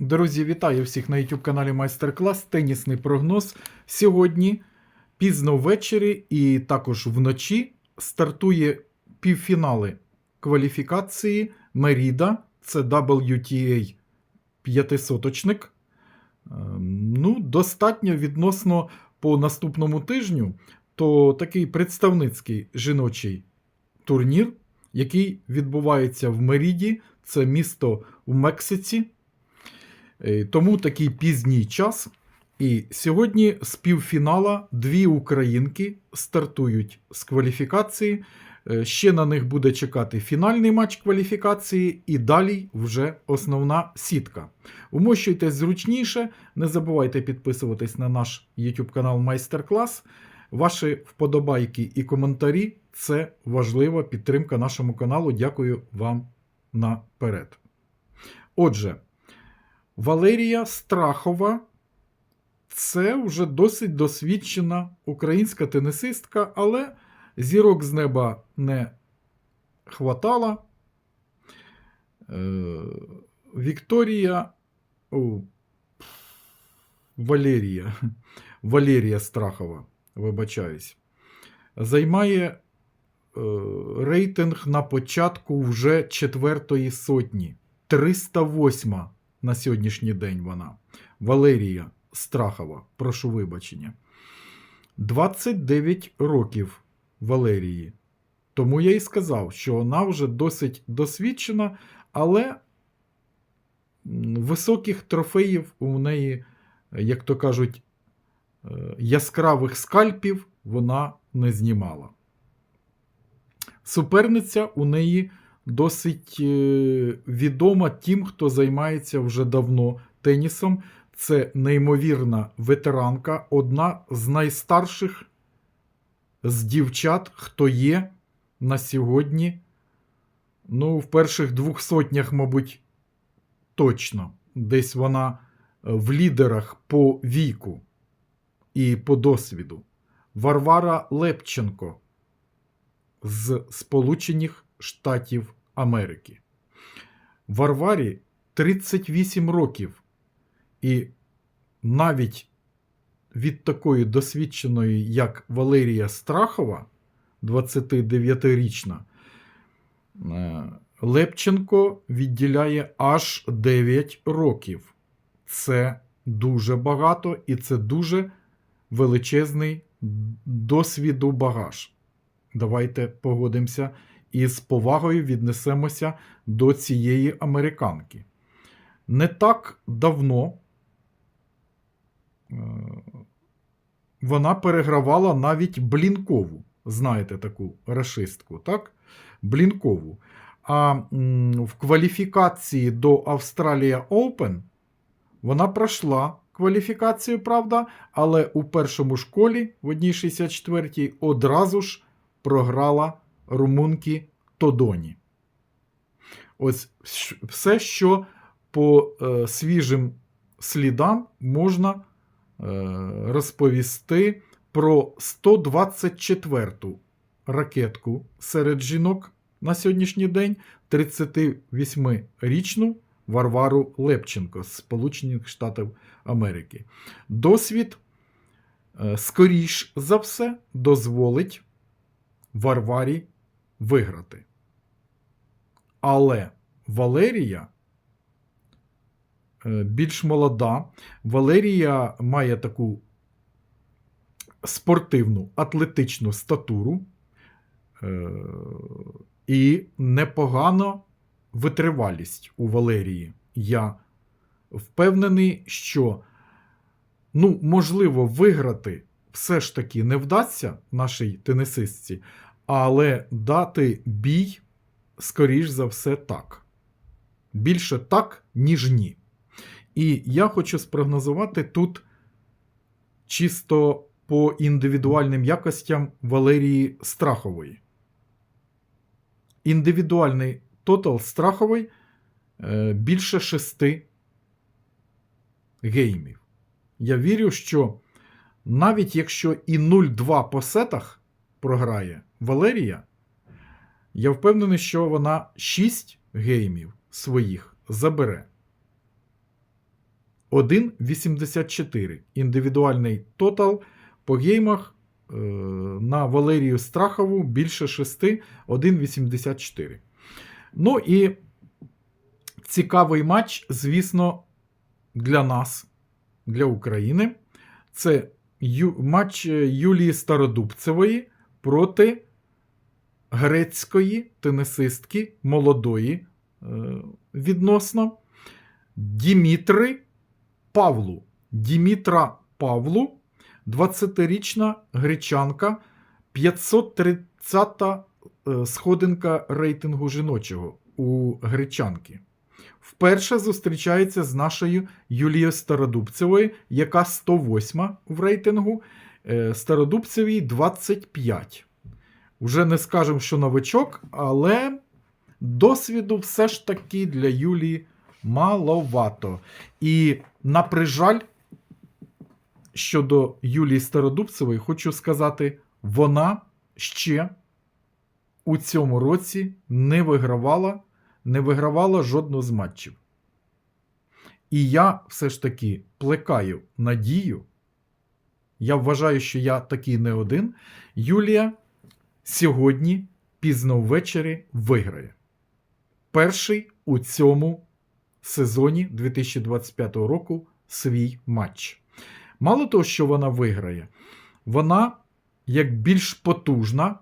Друзі, вітаю всіх на YouTube каналі Майстер Клас. Тенісний прогноз. Сьогодні пізно ввечері і також вночі стартує півфінали кваліфікації Меріда. Це WTA п'ятисоточник. Ем, Ну, достатньо відносно по наступному тижню, то такий представницький жіночий турнір, який відбувається в Меріді, це місто в Мексиці. Е, Тому такий пізній час. І сьогодні з півфінала дві українки стартують з кваліфікації. Е, Ще на них буде чекати фінальний матч кваліфікації, і далі вже основна сітка. Умощуйтесь зручніше, не забувайте підписуватись на наш YouTube канал Майстер Клас. Ваші вподобайки і коментарі це важлива підтримка нашому каналу. Дякую вам наперед. Отже, Валерія Страхова це вже досить досвідчена українська тенісистка, але зірок з неба не хватало. Е, Вікторія. О, Валерія. Валерія Страхова, вибачаюсь, займає е, рейтинг на початку вже четвертої сотні. 308 на сьогоднішній день вона. Валерія Страхова, прошу вибачення. 29 років Валерії. Тому я і сказав, що вона вже досить досвідчена, але високих трофеїв у неї, як то кажуть, е, яскравих скальпів вона не знімала. Суперниця у неї досить е, відома тим, хто займається вже давно тенісом. Це неймовірна ветеранка, одна з найстарших з дівчат, хто є на сьогодні. Ну, в перших двох сотнях, мабуть, точно. Десь вона е, в лідерах по віку і по досвіду. Варвара Лепченко з Сполучених Штатів Америки. Варварі 38 років. І навіть від такої досвідченої, як Валерія Страхова, 29-річна, е, Лепченко відділяє аж 9 років. Це дуже багато і це дуже величезний досвіду багаж. Давайте погодимося і з повагою віднесемося до цієї американки. Не так давно е, вона перегравала навіть Блінкову. Знаєте таку расистку, так? Блінкову. А в кваліфікації до Австралія Open вона пройшла кваліфікацію, правда, але у першому школі в одній 64-й одразу ж програла румунки Тодоні. Ось все, що по е, свіжим слідам можна е, розповісти про 124-ту ракетку серед жінок на сьогоднішній день 38-річну Варвару Лепченко з Сполучених Штатів Америки. Досвід, е, скоріш за все, дозволить Варварі виграти. Але Валерія е, більш молода. Валерія має таку спортивну атлетичну статуру е, і непогано витривалість у Валерії. Я впевнений, що ну, можливо виграти все ж таки не вдасться нашій тенісистці, але дати бій, скоріш за все, так. Більше так, ніж ні. І я хочу спрогнозувати тут чисто по індивідуальним якостям Валерії Страхової. Індивідуальний тотал Страхової е, більше шести геймів. Я вірю, що навіть якщо і 0-2 по сетах програє Валерія, я впевнений, що вона 6 геймів своїх забере. 1,84. Індивідуальний тотал по геймах е, на Валерію Страхову більше 6 1,84. Ну і цікавий матч, звісно, для нас, для України. Це ю, матч е, Юлії Стародубцевої проти грецької тенісистки молодої е, відносно Дімітри Павлу. Дімітра Павлу, 20-річна гречанка, 530 е, сходинка рейтингу жіночого у гречанки. Вперше зустрічається з нашою Юлією Стародубцевою, яка 108 в рейтингу, Стародубцевій 25. Уже не скажемо, що новичок, але досвіду все ж таки для Юлії маловато. І на прижаль, щодо Юлії Стародубцевої, хочу сказати, вона ще у цьому році не вигравала, не вигравала жодного з матчів. І я все ж таки плекаю надію. Я вважаю, що я такий не один. Юлія сьогодні пізно ввечері виграє. Перший у цьому сезоні 2025 року свій матч. Мало того, що вона виграє, вона як більш потужна.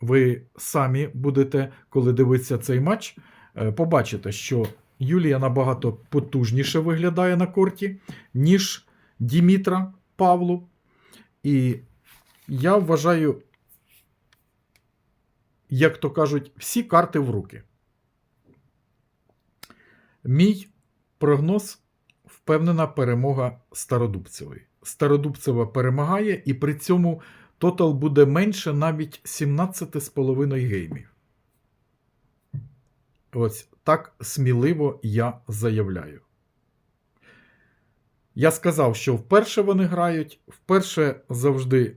Ви самі будете, коли дивитися цей матч, е, побачите, що Юлія набагато потужніше виглядає на корті, ніж Дімітра Павлу. І я вважаю, як то кажуть, всі карти в руки. Мій прогноз впевнена перемога Стародубцевої. Стародубцева перемагає, і при цьому тотал буде менше навіть 17,5 геймів. Ось так сміливо я заявляю. Я сказав, що вперше вони грають, вперше завжди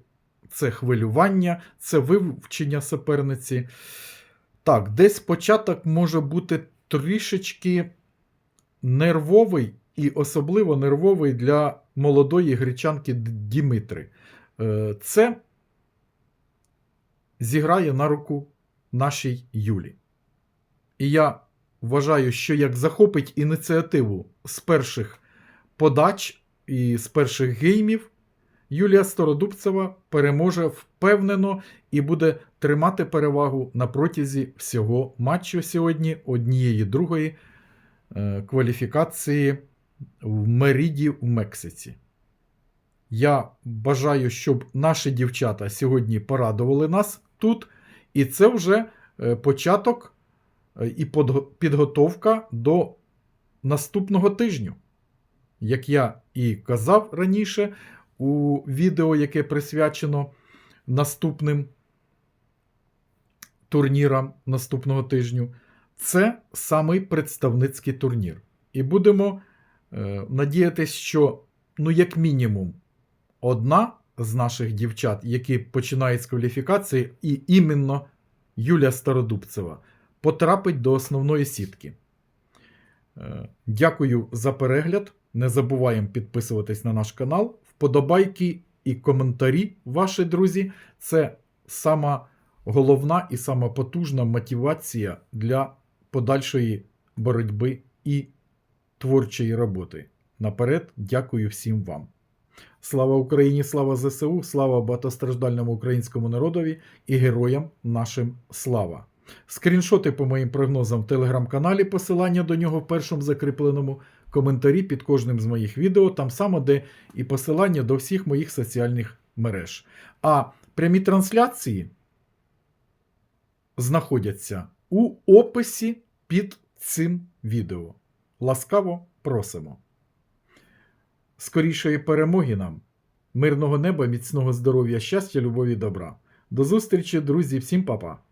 це хвилювання, це вивчення суперниці. Так, десь початок може бути трішечки нервовий і особливо нервовий для молодої гречанки Дімитри. Е, Це зіграє на руку нашій Юлі. І я вважаю, що як захопить ініціативу з перших подач і з перших геймів, Юлія Стародубцева переможе впевнено і буде тримати перевагу на протязі всього матчу сьогодні, однієї другої е, кваліфікації в Меріді в Мексиці. Я бажаю, щоб наші дівчата сьогодні порадували нас тут. І це вже е, початок е, і підготовка до наступного тижню. Як я і казав раніше у відео, яке присвячено наступним турнірам наступного тижню, це самий представницький турнір. І будемо е, надіятися, що, ну, як мінімум, одна з наших дівчат, які починають з кваліфікації, і іменно Юлія Стародубцева, потрапить до основної сітки. Е, Дякую за перегляд. Не забуваємо підписуватись на наш канал. Вподобайки і коментарі, ваші друзі, це сама головна і сама потужна мотивація для подальшої боротьби і творчої роботи. Наперед, дякую всім вам. Слава Україні, слава ЗСУ, слава багатостраждальному українському народові і героям нашим слава. Скріншоти по моїм прогнозам в телеграм-каналі, посилання до нього в першому закріпленому коментарі під кожним з моїх відео, там само, де і посилання до всіх моїх соціальних мереж. А прямі трансляції знаходяться у описі під цим відео. Ласкаво просимо. Скорішої перемоги нам, мирного неба, міцного здоров'я, щастя, любові, добра. До зустрічі, друзі, всім па-па!